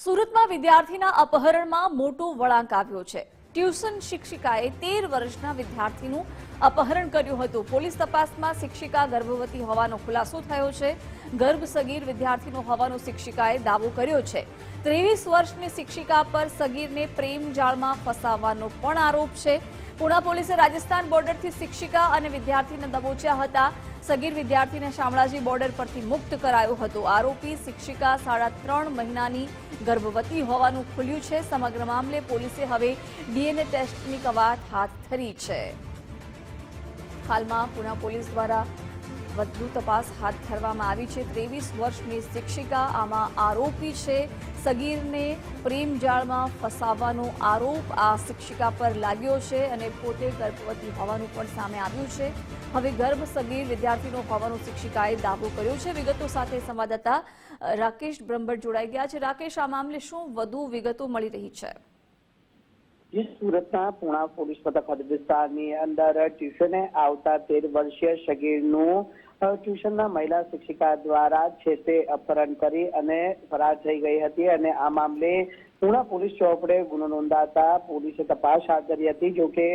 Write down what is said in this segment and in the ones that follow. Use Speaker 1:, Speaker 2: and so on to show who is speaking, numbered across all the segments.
Speaker 1: સુરતમાં વિદ્યાર્થીના અપહરણમાં મોટો વળાંક આવ્યો છે. ટ્યુશન શિક્ષિકાએ તેર વર્ષના વિદ્યાર્થીનું અપહરણ કર્યું હતું. પોલીસ તપાસમાં શિક્ષિકા ગર્ભવતી હોવાનો ખુલાસો થયો છે. ગર્ભ સગીર વિદ્યાર્થીનો હોવાનો શિક્ષિકાએ દાવો કર્યો છે. ત્રેવીસ વર્ષની શિક્ષિકા પર સગીરને પ્રેમ જાળમાં ફસાવવાનો પણ આરોપ છે. પુણા પોલીસે રાજસ્થાન બોર્ડરથી શિક્ષિકા અને વિદ્યાર્થીને દબોચ્યા હતા. સગીર વિદ્યાર્થીને શામળાજી બોર્ડર પરથી મુક્ત કરાયો હતો. આરોપી શિક્ષિકા સાડા ત્રણ મહિનાની ગર્ભવતી હોવાનું ખુલ્યું છે. સમગ્ર મામલે પોલીસે હવે ડીએનએ ટેસ્ટની કવાયત હાથ ધરી છે. હાલમાં પુણા પોલીસ દ્વારા વધુ તપાસ હાથ ધરવામાં આવી છે. ત્રેવીસ વર્ષની શિક્ષિકા આમાં આરોપી છે. સગીરને પ્રેમ જાળમાં ફસાવવાનો આરોપ આ શિક્ષિકા પર લાગ્યો છે અને પોતે ગર્ભવતી હોવાનું પણ સામે આવ્યું છે. હવે ગર્ભ સગીર વિદ્યાર્થીનો હોવાનો શિક્ષિકાએ દાવો કર્યો છે. વિગતો સાથે સંવાદદાતા રાકેશ બ્રહ્મભટ્ટ જોડાઈ ગયા છે. રાકેશ, આ મામલે શું વધુ વિગતો મળી રહી છે?
Speaker 2: જે સુરતના પુણા પોલીસ મથક વિસ્તારની અંદર ટ્યુશને આવતા તેર વર્ષીય અ, ટ્યુશનના મહિલા શિક્ષિકા દ્વારા છે તે અપહરણ કરી અને ફરાર થઈ ગઈ હતી અને આ મામલે પુણા પોલીસ ચોપડે ગુનો નોંધાતા પોલીસે તપાસ હાથ ધરી હતી, જો કે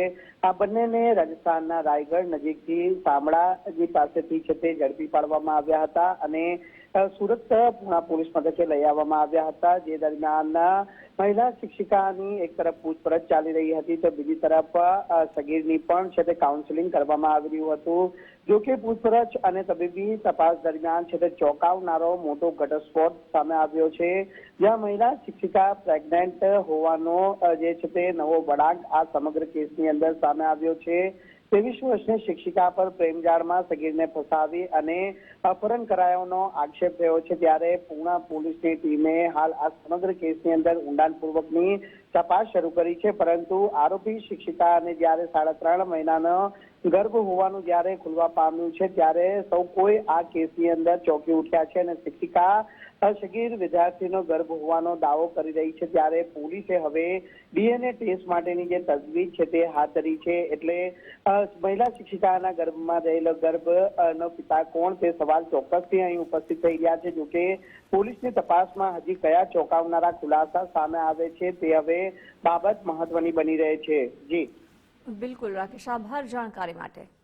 Speaker 2: આ બંનેને રાજસ્થાનના રાયગઢ નજીકથી શામળાજી પાસેથી છે તે ઝડપી પાડવામાં આવ્યા હતા અને સુરત પુણા પોલીસ મથકે લઈ આવવામાં આવ્યા હતા. જે દરમિયાન મહિલા શિક્ષિકાની એક તરફ પૂછપરછ ચાલી રહી હતી તો બીજી તરફ સગીરની પણ છે તે કાઉન્સેલિંગ કરવામાં આવી રહ્યું હતું. જો કે પૂછપરછ અને તબીબી તપાસ દરમિયાન છે તે ચોંકાવનારો મોટો ઘટસ્ફોટ સામે આવ્યો છે. જ્યાં મહિલા શિક્ષિકા પ્રેગ્નેન્ટ હોવાનો જે છે તે નવો વળાંક આ સમગ્ર કેસની અંદર સામે આવ્યો છે. ત્રેવીસ વર્ષની શિક્ષિકા પર પ્રેમજાળમાં સગીરને ફસાવી અને અપહરણ કરાયોનો આક્ષેપ થયો છે. ત્યારે પૂણા પોલીસની ટીમે હાલ આ સમગ્ર કેસની અંદર ઊંડાણપૂર્વકની તપાસ શરૂ કરી છે, પરંતુ આરોપી શિક્ષિકાને જ્યારે સાડા ત્રણ મહિનાનો ગર્ભ હોવાનું જ્યારે ખુલવા પામ્યું છે, ત્યારે સૌ કોઈ આ કેસની અંદર ચોંકી ઉઠ્યા છે અને શિક્ષિકા અશગીર વિદ્યાર્થીનો ગર્ભ હોવાનો દાવો કરી રહી છે, ત્યારે પોલીસે હવે ડીએનએ ટેસ્ટ માટેની જે તજવીજ છે તે હાથ ધરી છે, એટલે મહિલા શિક્ષિકાના ગર્ભમાં રહેલો ગર્ભ નો પિતા કોણ તે સવાલ ચોક્કસથી અહીં ઉપસ્થિત થઈ રહ્યા છે, જોકે પોલીસની તપાસમાં હજી કયા ચોંકાવનારા ખુલાસા સામે આવે છે તે હવે બાબત મહત્વની બની રહે છે. જી.
Speaker 1: બિલકુલ રાકેશ આભાર જાણકારી માટે.